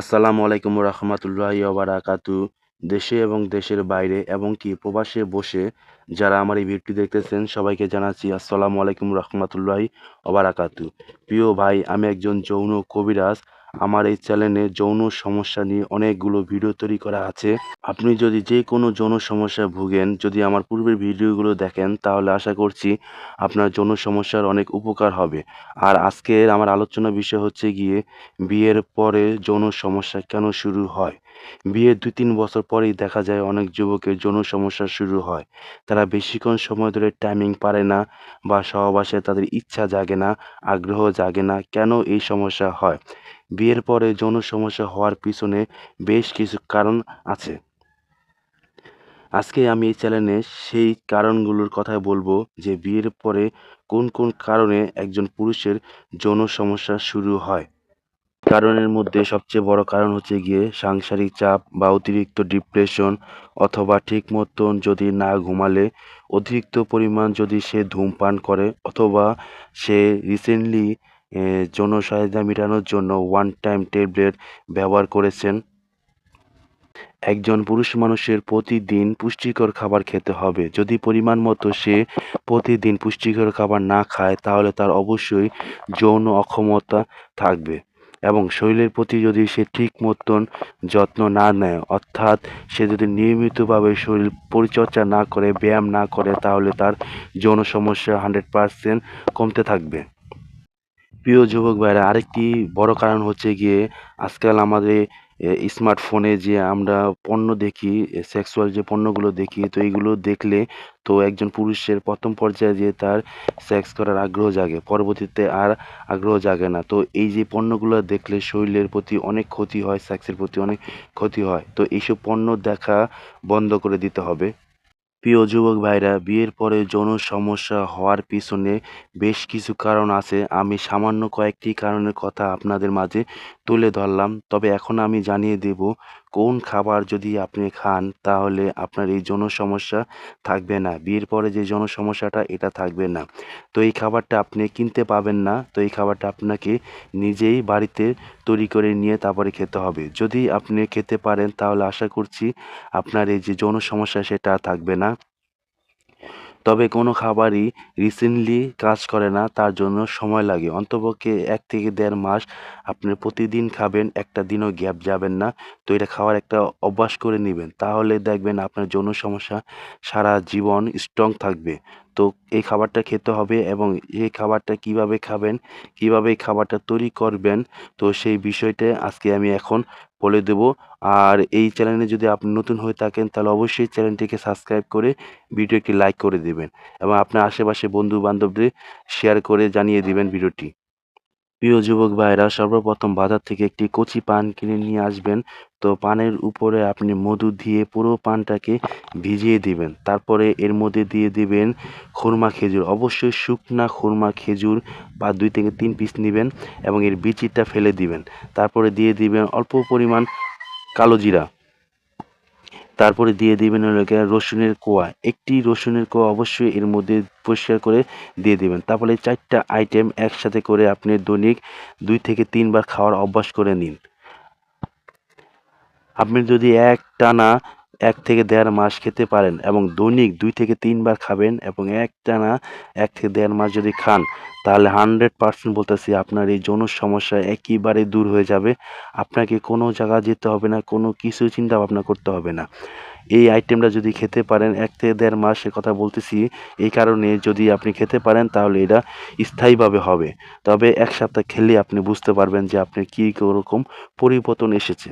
আসসালামু আলাইকুম রহমতুল্লাহ বারাকাতু। দেশে এবং দেশের বাইরে এবং কি প্রবাসে বসে যারা আমার এই ভিডিওটি দেখতেছেন, সবাইকে জানাচ্ছি আসসালামু আলাইকুম রহমতুল্লাহ ওবারাকাতু প্রিয় ভাই, আমি একজন যৌন কবিরাজ। আমার এই চ্যানেলে যৌন সমস্যা নিয়ে অনেকগুলো ভিডিও তৈরি করা আছে। আপনি যদি যে কোনো যৌন সমস্যা ভুগেন, যদি আমার পূর্বের ভিডিওগুলো দেখেন, তাহলে আশা করছি আপনার যৌন সমস্যার অনেক উপকার হবে। আর আজকের আমার আলোচনা বিষয় হচ্ছে গিয়ে বিয়ের পরে যৌন সমস্যা কেন শুরু হয়? বিয়ের দুই তিন বছর পরেই দেখা যায় অনেক যুবকের যৌন সমস্যা শুরু হয়। তারা বেশিক্ষণ সময় ধরে টাইমিং পারে না বা সহবাসে তাদের ইচ্ছা জাগে না, আগ্রহ জাগে না, কেন এই সমস্যা হয়? বিয়ের পরে যৌন সমস্যা হওয়ার পিছনে বেশ কিছু কারণ আছে। আজকে আমি এই চ্যানেলে সেই কারণগুলোর কথা বলব যে বিয়ের পরে কোন কোন কারণে একজন পুরুষের যৌন সমস্যা শুরু হয়। কারণের মধ্যে সবচেয়ে বড় কারণ হচ্ছে গিয়ে সাংসারিক চাপ বা অতিরিক্ত ডিপ্রেশন অথবা ঠিক মতন যদি না ঘুমালে, অতিরিক্ত পরিমাণ যদি সে ধূমপান করে অথবা সে রিসেন্টলি যৌন চাহিদা মেটানোর জন্য ওয়ান টাইম ট্যাবলেট ব্যবহার করেছেন। একজন পুরুষ মানুষের প্রতিদিন পুষ্টিকর খাবার খেতে হবে। যদি পরিমাণ মতো সে প্রতিদিন পুষ্টিকর খাবার না খায়, তাহলে তার অবশ্যই যৌন অক্ষমতা থাকবে। এবং শরীরের প্রতি যদি সে ঠিক মতন যত্ন না নেয়, অর্থাৎ সে যদি নিয়মিতভাবে শরীর পরিচর্যা না করে, ব্যায়াম না করে, তাহলে তার যৌন সমস্যা হান্ড্রেড পারসেন্ট কমতে থাকবে। প্রিয় যুবক ভাইরা, আরেকটি বড় কারণ হচ্ছে গিয়ে আজকাল আমাদের স্মার্টফোনে যে আমরা পণ্য দেখি সেক্সুয়াল যে পণ্যগুলো দেখি, তো এইগুলো দেখলে তো একজন পুরুষের প্রথম পর্যায়ে যে তার সেক্স করার আগ্রহ জাগে, পরবর্তীতে আর আগ্রহ জাগে না। তো এই যে পণ্যগুলো দেখলে শরীরের প্রতি অনেক ক্ষতি হয় সেক্সের প্রতি অনেক ক্ষতি হয়, তো এইসব পণ্য দেখা বন্ধ করে দিতে হবে। প্রিয় যুবক ভাইরা, বিয়ের পরে যৌন সমস্যা হওয়ার পিছনে বেশ কিছু কারণ আছে। আমি সামান্য কয়েকটি কারণের কথা আপনাদের মাঝে তুলে ধরলাম, তবে এখন আমি জানিয়ে দেব কোন খাবার যদি আপনি খান, তাহলে আপনার এই যৌন সমস্যা থাকবে না। বিয়ের পরে যে যৌন সমস্যাটা এটা থাকবে না। তো এই খাবারটা আপনি কিনতে পাবেন না। তো এই খাবারটা আপনাকে নিজেই বাড়িতে তৈরি করে নিয়ে তারপরে খেতে হবে। যদি আপনি খেতে পারেন, তাহলে আশা করছি আপনার এই যে যৌন সমস্যা সেটা থাকবে না। তবে কোনো খাবারই রিসেন্টলি কাজ করে না, তার জন্য সময় লাগে। অন্তপক্ষে এক থেকে দেড় মাস আপনি প্রতিদিন খাবেন, একটা দিনও গ্যাপ যাবেন না। তো এটা খাওয়ার একটা অভ্যাস করে নেবেন। তাহলে দেখবেন আপনার যৌন সমস্যা সারা জীবন স্ট্রং থাকবে। তো এই খাবারটা খেতে হবে এবং এই খাবারটা কীভাবে খাবেন, কীভাবে এই খাবারটা তৈরি করবেন, তো সেই বিষয়টা আজকে আমি এখন বলে দেব। আর এই চ্যানেলে যদি আপনি নতুন হয়ে থাকেন, তাহলে অবশ্যই চ্যানেলটিকে সাবস্ক্রাইব করে ভিডিওটি লাইক করে দেবেন এবং আপনার আশেপাশে বন্ধু বান্ধবদের শেয়ার করে জানিয়ে দেবেন ভিডিওটি। প্রিয় যুবক ভাইরা, সর্বপ্রথম বাজার থেকে একটি কচি পান কিনে নিয়ে আসবেন। তো পানের উপরে আপনি মধু দিয়ে পুরো পানটাকে ভিজিয়ে দিবেন। তারপরে এর মধ্যে দিয়ে দিবেন খুরমা খেজুর। অবশ্যই শুকনা খুরমা খেজুর বা দুই থেকে তিন পিস নেবেন এবং এর বিচিটা ফেলে দিবেন। তারপরে দিয়ে দিবেন অল্প পরিমাণ কালো জিরা। তারপরে দিয়ে দিবেন হলো রসুনের কোয়া। একটি রসুনের কোয়া অবশ্যই এর মধ্যে পরিষ্কার করে দিয়ে দিবেন। তারপরে চারটা আইটেম একসাথে করে আপনি দৈনিক দুই থেকে তিনবার খাওয়ার অভ্যাস করে নিন। আপনি যদি এক টানা এক থেকে দেড় মাস খেতে পারেন এবং দৈনিক দুই থেকে তিনবার খাবেন এবং এক টানা এক থেকে দেড় মাস যদি খান, তাহলে হান্ড্রেড পার্সেন্ট বলতেছি আপনার এই যৌন সমস্যা একেবারে দূর হয়ে যাবে। আপনাকে কোনো জায়গা যেতে হবে না, কোনো কিছু চিন্তা ভাবনা করতে হবে না। এই আইটেমটা যদি খেতে পারেন এক থেকে দেড় মাসের কথা বলতেছি, এই কারণে যদি আপনি খেতে পারেন, তাহলে এটা স্থায়ীভাবে হবে। তবে এক সপ্তাহ খেলে আপনি বুঝতে পারবেন যে আপনি কী রকম পরিবর্তন এসেছে।